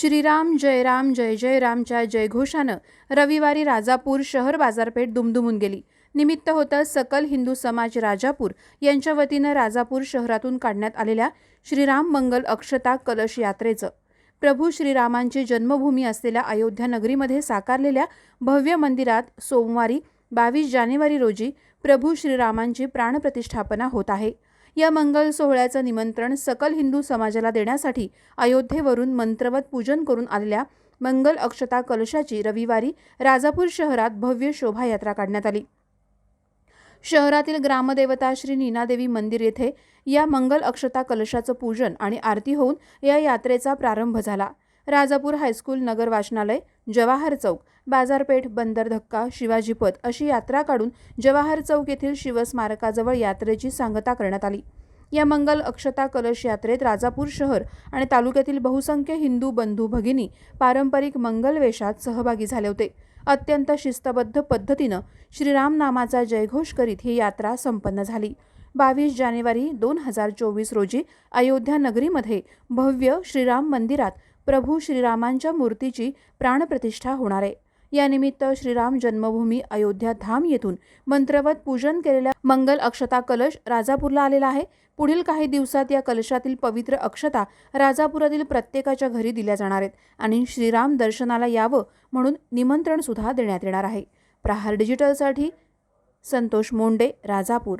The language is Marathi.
श्रीराम जय राम जय जय रामच्या जयघोषानं रविवारी राजापूर शहर बाजारपेठ दुमदुमून गेली. निमित्त होतं सकल हिंदू समाज राजापूर यांच्या वतीनं राजापूर शहरातून काढण्यात आलेल्या श्रीराम मंगल अक्षता कलश यात्रेचं. प्रभू श्रीरामांची जन्मभूमी असलेल्या अयोध्या नगरीमध्ये साकारलेल्या भव्य मंदिरात सोमवारी बावीस जानेवारी रोजी प्रभू श्रीरामांची प्राणप्रतिष्ठापना होत आहे. या मंगल सोहळ्याचं निमंत्रण सकल हिंदू समाजाला देण्यासाठी अयोध्येवरून मंत्रवत पूजन करून आलेल्या मंगल अक्षता कलशाची रविवारी राजापूर शहरात भव्य शोभायात्रा काढण्यात आली. शहरातील ग्रामदेवता श्री नीनादेवी मंदिर येथे या मंगल अक्षता कलशाचं पूजन आणि आरती होऊन या यात्रेचा प्रारंभ झाला. राजापूर हायस्कूल नगर वाचनालय जवाहर चौक बाजारपेठ बंदर धक्का शिवाजी पथ अशी यात्रा काढून जवाहर चौक येथील शिवस्मारकाजवळ यात्रेची सांगता करण्यात आली. या मंगल अक्षता कलश यात्रेत राजापूर शहर आणि तालुक्यातील बहुसंख्य हिंदू बंधू भगिनी पारंपरिक मंगल वेशात सहभागी झाले होते. अत्यंत शिस्तबद्ध पद्धतीनं श्रीराम नामाचा जयघोष करीत ही यात्रा संपन्न झाली. बावीस जानेवारी दोन हजार चोवीस रोजी अयोध्या नगरीमध्ये भव्य श्रीराम मंदिरात प्रभू श्रीरामांच्या मूर्तीची प्राणप्रतिष्ठा होणार आहे. यानिमित्त श्रीराम जन्मभूमी अयोध्या धाम येथून मंत्रवत पूजन केलेल्या मंगल अक्षता कलश राजापूरला आलेला आहे. पुढील काही दिवसात या कलशातील पवित्र अक्षता राजापुरातील प्रत्येकाच्या घरी दिल्या जाणार आहेत आणि श्रीराम दर्शनाला यावं म्हणून निमंत्रण सुद्धा देण्यात येणार आहे. प्रहार डिजिटलसाठी संतोष मोंडे राजापूर.